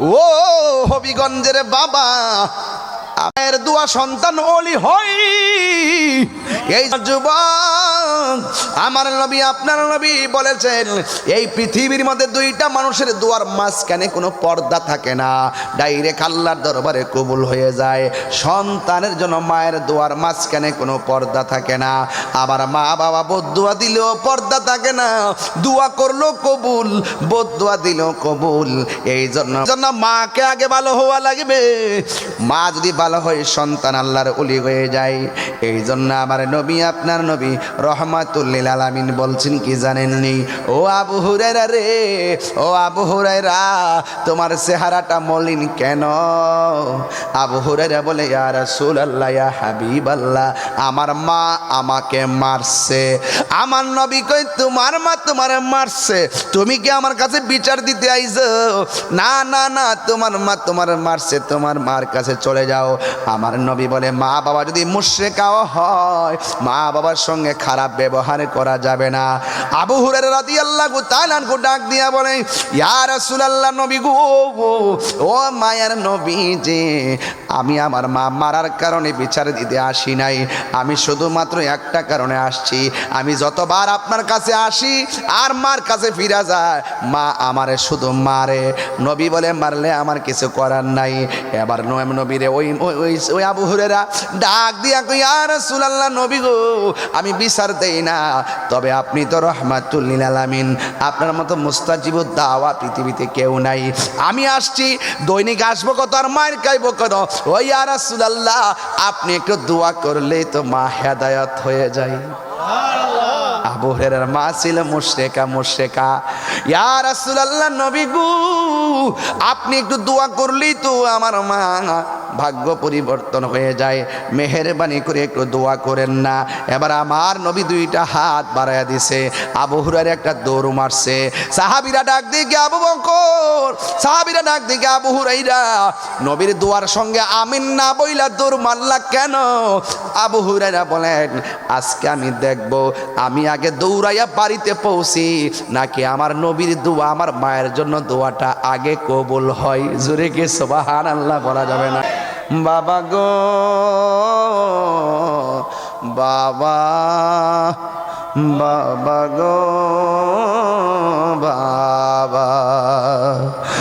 ও হবিগঞ্জের বাবা আমার দুয়া সন্তান ওলি হই। এই যুবক আমার নবী, আপনার নবী বলেছেন, এই পৃথিবীর মধ্যে দুইটা মানুষের দুয়ার মাঝখানে কোনো পর্দা থাকে না। ডাইরেক্ট আল্লাহর দরবারে কবুল হয়ে যায়। সন্তানের জন্য মায়ের দুয়ার মাঝখানে কোনো পর্দা থাকে না। আবার মা বাবা বদুয়া দিলেও পর্দা থাকে না। দুয়া করল কবুল, বদুয়া দিল কবুল। এই জন্য জন্য মাকে আগে ভালো হওয়া লাগবে। মা যদি ভালো হয়, সন্তান আল্লাহর উলি হয়ে যায়। এই জন্য আমার নবী, আপনার নবী রহমাতুল্লিল আলামিন বলছেন, কি জানেননি? ও আবু হুরাইরা রে, ও আবু হুরাইরা তোমার চেহারাটা মলিন কেন? আবু হুরাইরা বলে, ইয়া রাসূলুল্লাহ, ইয়া হাবিবাল্লাহ, আমার মা আমাকে মারছে। আমার নবী কই, তোমার মা তোমার মারছে। তুমি কি আমার কাছে বিচার দিতে আইছো? না না না, তোমার মা তোমার মারছে, তোমার মার কাছে চলে যাও। আমার নবী বলে, মা বাবা যদি মুশ্রেকাও হয়, মা বাবার সঙ্গে খারাপ ব্যবহার করা যাবে না। আবু হুরের রাদি আল্লাহ ডাক দিয়া বলে, ইয়া রাসূলুল্লাহ নবী গো, ও মায়ের নবী যে আমি আমার মা মারার কারণে বিচার দিতে আসি নাই। আমি শুধুমাত্র একটা কারণে আসছি। আমি যতবার আপনার কাছে আসি, আর মার কাছে ফিরা যায়, মা আমারে শুধু মারে। নবী বলে, মারলে আমার কিছু করার নাই। এবার নয় নবীরে ওই ওই- আবু হুরেরা ডাক দিয়া কই আর সুলাল্লাহ নবী গো, আমি বিচার দেই না। তবে আপনি তো রহমাতুল্লিল আলামিন। আপনার মতো মুস্তাজিবুদ দাওয়া পৃথিবীতে কেউ নাই। আমি আসছি, দৈনিক আসব কত আর মায়ের খাইবো কত? ওই আর সুলাল্লাহ আপনি একটু দোয়া করলেই তো মা হেদায়ত হয়ে যায়। আবু হেরার মা ছিল মুশরেকা মুশরেকা। ইয়া রাসূলুল্লাহ নবী গু আপনি একটু দোয়া করলেই তো আমার মা ভাগ্য পরিবর্তন হয়ে যায়। মেহেরবানি করে একটু দোয়া করেন না। এবার আমার নবী দুইটা হাত বাড়াইয়া দিছে। আবু হুরার একটা দৌড় মারছে। সাহাবিরা ডাক দিকে আবু বকর সাহাবিরা ডাক দিকে, আবু হুরাইরা, নবীর দুয়ার সঙ্গে আমিন না বইলা দৌড় মারলা কেন? আবু হুরাইরা বলেন, আজকে আমি দেখব, আমি আগে দৌড়াইয়া বাড়িতে পৌঁছি, নাকি আমার নবীর দোয়া আমার মায়ের জন্য দোয়াটা আগে কবুল হয়? জোরে কে সোবাহান আল্লাহ বলা যাবে না? বাবা গো, বাবা বাবা গো, বাবা।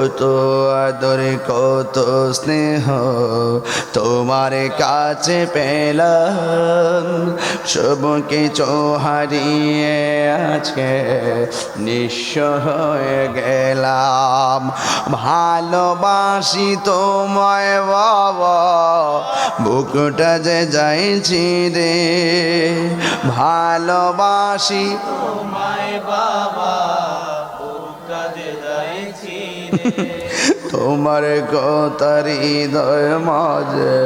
কত আদর, কত স্নেহ তোমার কাছে পেলাম। সব কিছু হারিয়ে আজকে নিঃস্ব হয়ে গেলাম। ভালোবাসি তোমায় বাবা, বুকটা যে যাইছি রে। ভালোবাসি তোমায় বাবা কাজে যাইছি রে তোমার কথার হৃদয় মাঝে